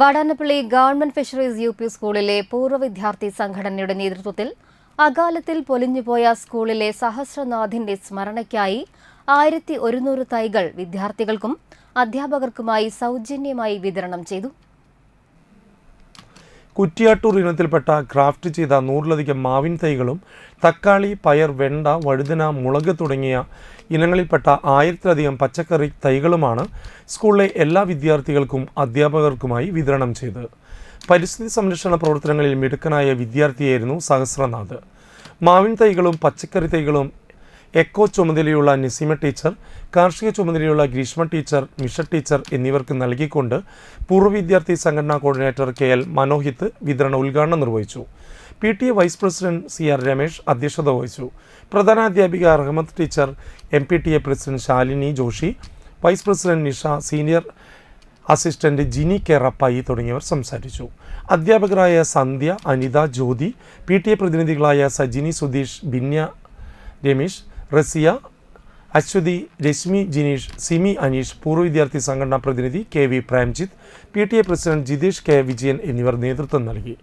Vadanappally government fisheries U P സ്കൂളിലെ പൂർവ വിദ്യാർത്ഥി സംഘടനയുടെ നേതൃത്വത്തിൽ അകാലത്തിൽ പൊലിഞ്ഞുപോയ സ്കൂളിലെ സഹസ്രനാഥിന്റെ സ്മരണയ്ക്കായി ആയിരത്തി ഒരുന്നൂറ് തൈകൾ വിദ്യാർത്ഥികൾക്കും അധ്യാപകർക്കുമായി സൗജന്യമായി വിതരണം ചെയ്തു. കുറ്റിയാട്ടൂർ ഇനത്തിൽപ്പെട്ട ക്രാഫ്റ്റ് ചെയ്ത നൂറിലധികം മാവിൻ തൈകളും തക്കാളി പയർ വെണ്ട വഴുതന മുളക് തുടങ്ങിയ ഇനങ്ങളിൽപ്പെട്ട ആയിരത്തിലധികം പച്ചക്കറി തൈകളുമാണ് സ്കൂളിലെ എല്ലാ വിദ്യാർത്ഥികൾക്കും അധ്യാപകർക്കുമായി വിതരണം ചെയ്തത്. പരിസ്ഥിതി സംരക്ഷണ പ്രവർത്തനങ്ങളിൽ മിടുക്കനായ വിദ്യാർത്ഥിയായിരുന്നു സഹസ്രനാഥ്. മാവിൻ തൈകളും പച്ചക്കറി തൈകളും എക്കോ ചുമതലയുള്ള നിസിമ ടീച്ചർ കാർഷിക ചുമതലയുള്ള ഗ്രീഷ്മ ടീച്ചർ മിഷ ടീച്ചർ എന്നിവർക്ക് നൽകിക്കൊണ്ട് പൂർവ വിദ്യാർത്ഥി സംഘടനാ കോർഡിനേറ്റർ കെ എൽ മനോഹിത്ത് വിതരണ ഉദ്ഘാടനം നിർവഹിച്ചു. P T A vice president C R Ramesh അധ്യക്ഷത വഹിച്ചു. പ്രധാനാധ്യാപിക Rahmath teacher M P T A president Shalini Joshi vice president Nisha senior assistant Jini കെറപ്പായി തുടങ്ങിയവർ സംസാരിച്ചു. അധ്യാപകരായ Sandhya Anitha Jyothi P T A പ്രതിനിധികളായ Sajini Sudheesh Binya Ramesh Raziya Aswathy Reshmi Jineesh Simi Aneesh പൂർവ വിദ്യാർത്ഥി സംഘടനാ പ്രതിനിധി K V Premjith P T A president Jithesh K Vijayan എന്നിവർ നേതൃത്വം നൽകി.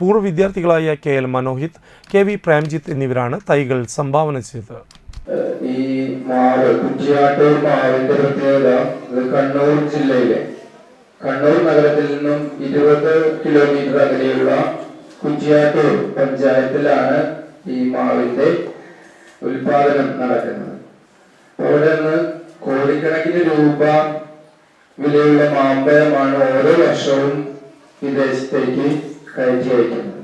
പൂർവ വിദ്യാർത്ഥികളായ K L Manohith K V Premjith എന്നിവരാണ് തൈകൾ സംഭാവന ചെയ്തത്. ഈ മാവ് കുറ്റിയാട്ടൂർ മാവിന്റെ പ്രത്യേകത കണ്ണൂർ ജില്ലയിലെ കണ്ണൂർ നഗരത്തിൽ നിന്നും ഇരുപത് കിലോമീറ്റർ അകലെയുള്ള കുറ്റിയാട്ടൂർ പഞ്ചായത്തിലാണ് ഈ മാവിന്റെ ഉൽപാദനം നടക്കുന്നത്. അവിടെ നിന്ന് കോടിക്കണക്കിന് രൂപ വിലയുള്ള മാമ്പഴമാണ് ഓരോ വർഷവും വിദേശത്തേക്ക് കയറ്റി അയക്കുന്നത്.